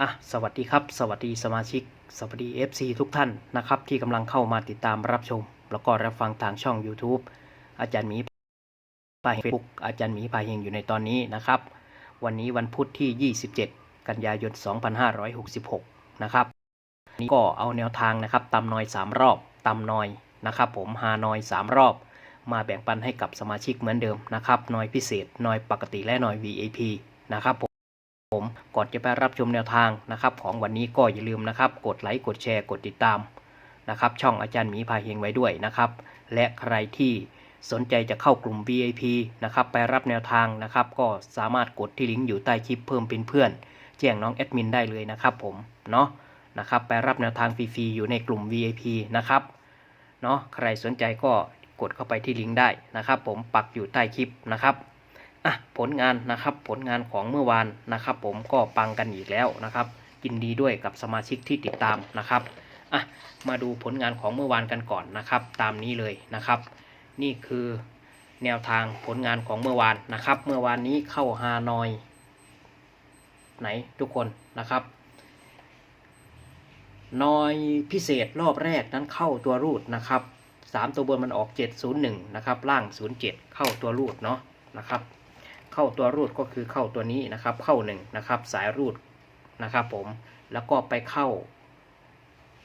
อะสวัสดีครับ สวัสดีสมาชิก สวัสดี FC ทุกท่านนะครับ ที่กำลังเข้ามาติดตามรับชม แล้วก็รับฟังทางช่อง YouTube อาจารย์หมีพาเฮงเฟซบุ๊กอาจารย์หมีพาเฮงอยู่ในตอนนี้นะครับ วันนี้วันพุธที่ 27 กันยายน 2566 นะครับนี่ก็เอาแนวทางนะครับตำนอย 3 รอบตำนอยนะครับ ผมฮานอย 3 รอบ มาแบ่งปันให้กับสมาชิกเหมือนเดิมนะครับนอยพิเศษนอยปกติและนอย VIP นะครับผม ผมก่อนจะไปรับชมแนวทางนะครับ ของวันนี้ก็อย่าลืมนะครับ กดไลค์กดแชร์กดติดตามนะครับ ช่องอาจารย์หมีพาเฮงไว้ด้วยนะครับ และใครที่สนใจจะเข้ากลุ่ม VIP นะครับไปรับแนวทางนะครับ ก็สามารถกดที่ลิงก์อยู่ใต้คลิปเพิ่มเป็นเพื่อน แจ้งน้องแอดมินได้เลยนะครับผมเนาะนะครับไปรับแนวทางฟรีๆอยู่ในกลุ่ม VIP นะครับเนาะใครสนใจก็กดเข้าไปที่ลิงก์ได้นะครับ ผมปักอยู่ใต้คลิปนะครับ อะผลงานนะครับผลงานของเมื่อวานนะครับ ผมก็ปังกันอีกแล้วนะครับยินดีด้วยกับสมาชิกที่ติดตามนะครับอะมาดูผลงานของเมื่อวานกันก่อนนะครับ ตามนี้เลยนะครับ นี่คือแนวทางผลงานของเมื่อวานนะครับ เมื่อวานนี้เข้าฮานอยไหนทุกคนนะครับนอยพิเศษรอบแรกนั้นเข้าตัวรูดนะครับสามตัวบนมันออก 701 นะครับ ล่าง 07 เข้าตัวรูดเนาะนะครับ เข้าตัวรูดก็คือเข้าตัวนี้นะครับ เข้าหนึ่งนะครับ สายรูดนะครับผมแล้วก็ไปเข้า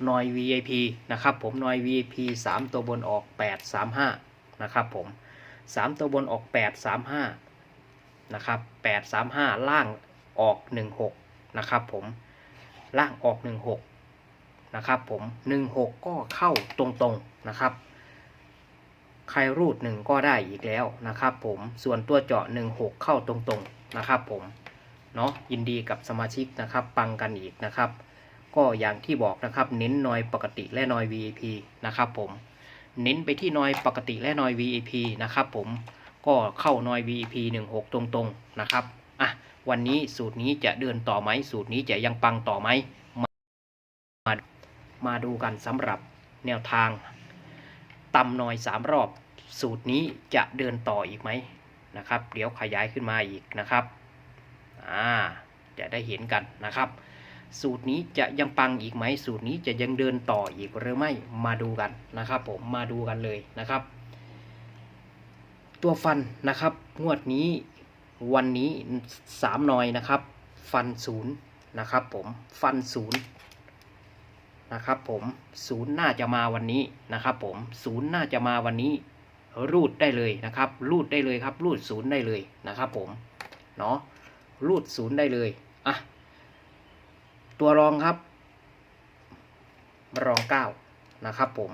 นอย VIP นะครับผมนอย VIP 3 ตัวบนออก 835นะครับผม3 ตัวบนออก 835นะครับ835 ล่างออก 16นะครับผมล่างออก 16นะครับผม16 ก็เข้าตรงๆนะครับ ใครรูดหนึ่งก็ได้อีกแล้วนะครับผมส่วนตัวเจาะ16เข้าตรงๆนะครับผมเนาะยินดีกับสมาชิกนะครับปังกันอีกนะครับ ก็อย่างที่บอกนะครับเน้นนอยปกติและนอย VIP นะครับผมเน้นไปที่นอยปกติและนอย VIP นะครับผมก็เข้านอย VIP 16 ตรงๆนะครับอะวันนี้สูตรนี้จะเดินต่อไหมสูตรนี้จะยังปังต่อไหมมามาดูกันสำหรับแนวทาง ตำหน่อยสามรอบ สูตรนี้จะเดินต่ออีกไหมนะครับ เดี๋ยวขยายขึ้นมาอีกนะครับอ่าจะได้เห็นกันนะครับ สูตรนี้จะยังปังอีกไหม สูตรนี้จะยังเดินต่ออีกหรือไม่มาดูกันนะครับผมมาดูกันเลยนะครับ ตัวฟันนะครับงวดนี้วันนี้สามนอยนะครับ ฟันศูนย์นะครับผมฟันศูนย์ นะครับผมศูนย์น่าจะมาวันนี้นะครับผมศูนย์น่าจะมาวันนี้ รูดได้เลยนะครับ รูดได้เลยครับ รูดศูนย์ได้เลยนะครับผมเนาะรูดศูนย์ได้เลยอะตัวรองครับ รองเก้านะครับผม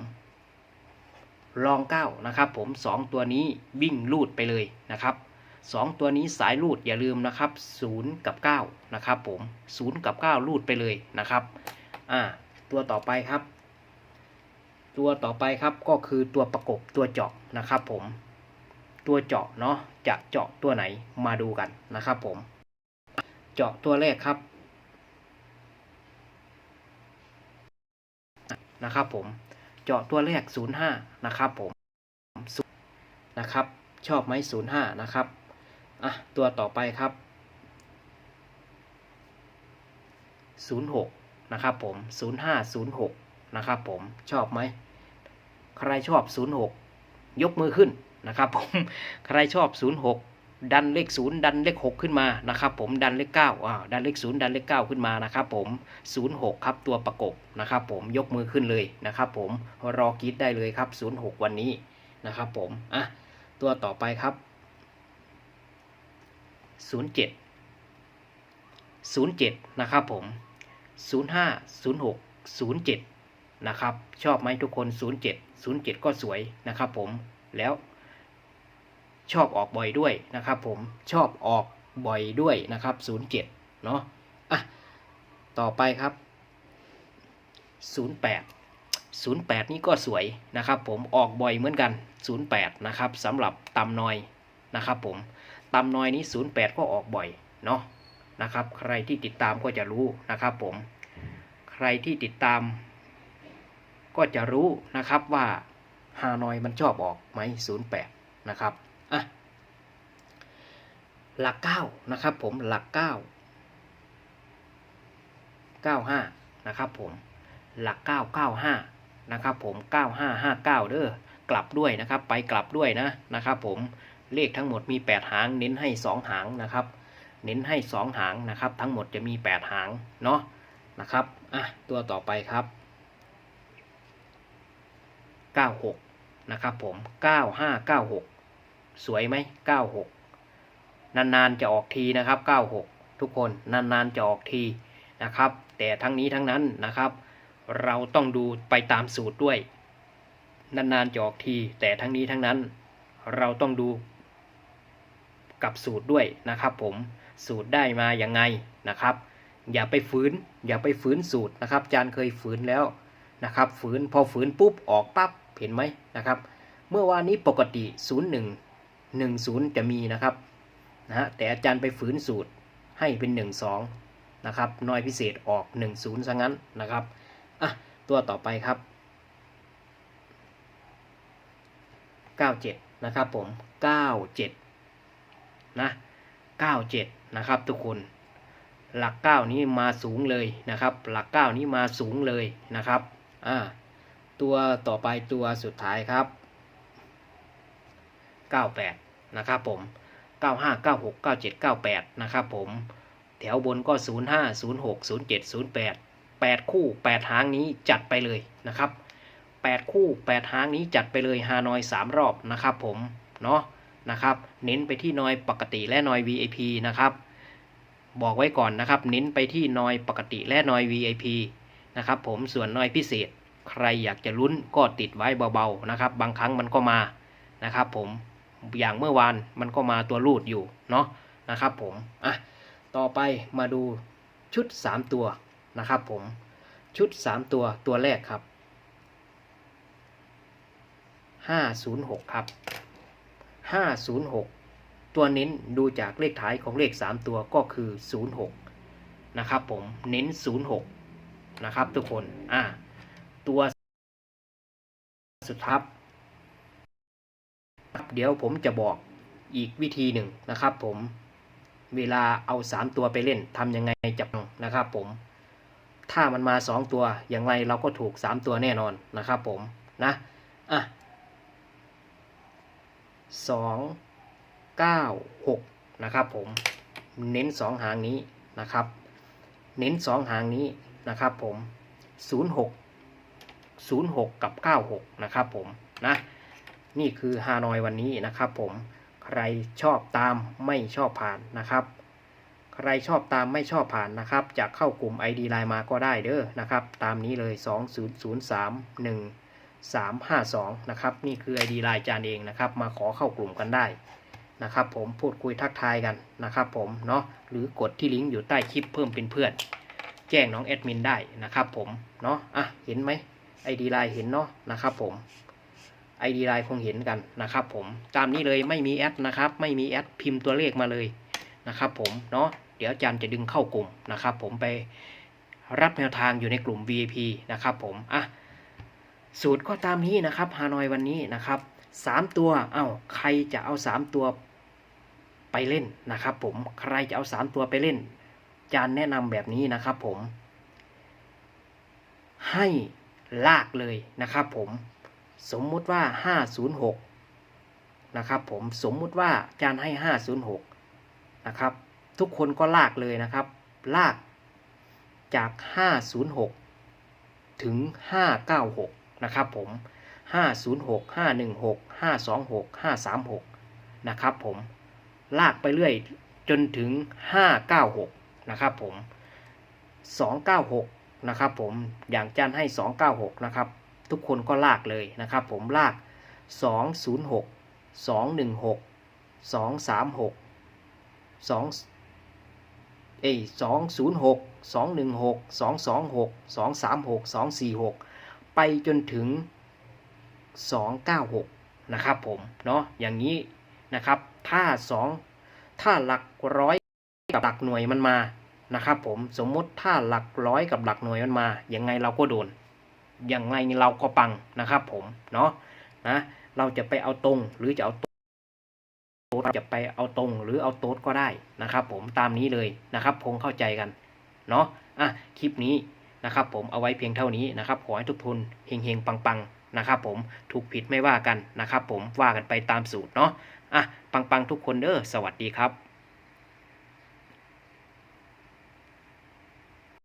รองเก้านะครับผมสองตัวนี้วิ่งรูดไปเลยนะครับสองตัวนี้สายรูดอย่าลืมนะครับศูนย์กับเก้านะครับผมศูนย์กับเก้ารูดไปเลยนะครับอ่า ตัวต่อไปครับ ตัวต่อไปครับก็คือตัวประกบตัวเจาะนะครับ ผม ตัวเจาะเนาะจะเจาะตัวไหนมาดูกันนะครับผม เจาะตัวแรกครับนะครับผมเจาะตัวแรก 05 นะครับผมนะครับ ชอบไหม05 นะครับอะตัวต่อไปครับ 06 นะครับผม 0506 นะครับผมชอบไหม ใครชอบ 06 ยกมือขึ้นนะครับผม ใครชอบ 06 ดันเลข 0 ดันเลข 6 ขึ้นมานะครับผมดันเลข9อ่าดันเลข 0 ดันเลข 9 ขึ้นมานะครับผม 06 ครับตัวประกบนะครับผมยกมือขึ้นเลยนะครับผมรอกรีดได้เลยครับ 06 วันนี้นะครับผมอะตัวต่อไปครับ 07 07 นะครับผม 05 06 07 นะครับ ชอบไหมทุกคน 07 07 ก็สวยนะครับผม แล้วชอบออกบ่อยด้วยนะครับผม ชอบออกบ่อยด้วยนะครับ 07 เนาะอะ ต่อไปครับ 08 08 นี่ก็สวยนะครับผมออกบ่อยเหมือนกัน 08 นะครับสำหรับตำนอยนะครับผมตำนอยนี้ 08 ก็ออกบ่อยเนาะ นะครับ ใครที่ติดตามก็จะรู้นะครับผม ใครที่ติดตาม ก็จะรู้นะครับว่าฮานอยมันชอบออกไหม08นะครับอะหลัก9นะครับผมหลัก9 95นะครับผมหลัก995นะครับผม9559เด้อกลับด้วยนะครับ ไปกลับด้วยนะนะครับผมเลขทั้งหมดมี 8 หางเน้นให้ 2 หางนะครับ เน้นให้ 2 หางนะครับ ทั้งหมดจะมี 8 หางเนาะนะครับอะตัวต่อไปครับ 96 นะครับผม 9596 สวยไหม 96 นานๆจะออกทีนะครับ 96 ทุกคนนานๆจะออกทีนะครับ แต่ทั้งนี้ทั้งนั้นนะครับ เราต้องดูไปตามสูตรด้วยนานๆจะออกที แต่ทั้งนี้ทั้งนั้น เราต้องดูกับสูตรด้วยนะครับผม สูตรได้มาอย่างไงนะครับ อย่าไปฝืนอย่าไปฝืนสูตรนะครับอาจารย์เคยฝืนแล้วนะครับฝืนพอฝืนปุ๊บออกปั๊บเห็นไหมนะครับ เมื่อวานนี้ปกติ 01 10 จะมีนะครับนะฮะแต่อาจารย์ไปฝืนสูตรให้เป็น 12 นะครับน้อยพิเศษออก 10 ซะงั้นนะครับอะตัวต่อไปครับ 97 นะครับผม 97 นะ 97 นะครับทุกคน หลัก 9 นี้มาสูงเลยนะครับ หลัก 9 นี้มาสูงเลยนะครับอ่าตัวต่อไปตัวสุดท้ายครับ 98 นะครับผม 95 96 97 98 นะครับผม แถวบนก็ 05 06 07 08 8 คู่ 8 หางนี้จัดไปเลยนะครับ 8 คู่ 8 หางนี้จัดไปเลยฮานอย 3 รอบนะครับผม เนาะ นะครับ เน้นไปที่นอยปกติและนอย VIP นะครับ บอกไว้ก่อนนะครับ เน้นไปที่นอยปกติและนอย VIP นะครับ ผมส่วนนอยพิเศษ ใครอยากจะลุ้นก็ติดไว้เบาๆนะครับ บางครั้งมันก็มานะครับ ผมอย่างเมื่อวานมันก็มาตัวรูดอยู่เนาะนะครับ ผมอะต่อไปมาดูชุด 3 ตัวนะครับ ผมชุด 3 ตัวตัวแรกครับ506 ครับ 506 ตัวเน้นดูจากเลขท้ายของเลข 3 ตัวก็คือ 06 นะครับผมเน้น 06 นะครับทุกคนอ่าตัวสุดท้ายครับเดี๋ยวผมจะบอกอีกวิธีหนึ่งนะครับผมเวลาเอา 3 ตัวไปเล่นทำยังไงจะปังนะครับผม ถ้ามันมา 2 ตัวอย่างไรเราก็ถูก 3 ตัวแน่นอนนะครับผมนะอะ สองเก้าหกนะครับผม เน้นสองหางนี้นะครับ เน้นสองหางนี้นะครับผมศูนย์หกศูนย์หกกับเก้าหกนะครับผมนะ นี่คือฮานอยวันนี้นะครับผม ใครชอบตามไม่ชอบผ่านนะครับใครชอบตามไม่ชอบผ่านนะครับ จะเข้ากลุ่ม ID ไลน์มาก็ได้เด้อนะครับ ตามนี้เลย 2003 1 352 นะครับ นี่คือ ID ไลน์จานเองนะครับ มาขอเข้ากลุ่มกันได้นะครับผมพูดคุยทักทายกันนะครับผมเนาะหรือกดที่ลิงก์อยู่ใต้คลิปเพิ่มเป็นเพื่อน แจ้งน้องแอดมินได้นะครับผมเนาะอะเห็นไหม ID ไลน์เห็นเนาะนะครับผม ID ไลน์คงเห็นกันนะครับผมตามนี้เลยไม่มีแอดนะครับ ไม่มีแอดพิมพ์ตัวเลขมาเลยนะครับผมเนาะเดี๋ยวอาจารย์จะดึงเข้ากลุ่มนะครับผมไปรับแนวทางอยู่ในกลุ่ม VIP นะครับผมอะ สูตรก็ตามนี้นะครับฮานอยวันนี้นะครับสามตัวเอา้าใครจะเอาสามตัวไปเล่นนะครับผมใครจะเอาสามตัวไปเล่น จานแนะนำแบบนี้นะครับผม ให้ลากเลยนะครับผมสมมุติว่าห้าศูนย์หกนะครับผมสมมุติว่าจานให้ห้าศูนย์หกนะครับ ทุกคนก็ลากเลยนะครับ ลากจากห้าศูนย์หกถึงห้าเก้าหก นะครับผม 506 516 526 536 นะครับผม ลากไปเรื่อยจนถึง 596 นะครับผม 296 นะครับผม อย่างจานให้ 296 นะครับ ทุกคนก็ลากเลยนะครับผม ลาก 206 216 236 2เอ้ย206 216 226 236 246 ไปจนถึง 296 นะครับผม เนาะอย่างนี้นะครับ ถ้า 2 ถ้าหลักร้อยกับหลักหน่วยมันมานะครับผมสมมติถ้าหลักร้อยกับหลักหน่วยมันมายังไงเราก็โดนยังไงเราก็ปังนะครับผมเนาะนะเราจะไปเอาตรงหรือจะเอาโต๊ดจะไปเอาตรงหรือเอาโต๊ดก็ได้นะครับผมตามนี้เลยนะครับคงเข้าใจกันเนาะอะคลิปนี้ นะครับผมเอาไว้เพียงเท่านี้นะครับขอให้ทุกทุนเฮงๆปังๆนะครับผมถูกผิดไม่ว่ากันนะครับผมว่ากันไปตามสูตรเนาะอะปังๆทุกคนเด้อสวัสดีครับ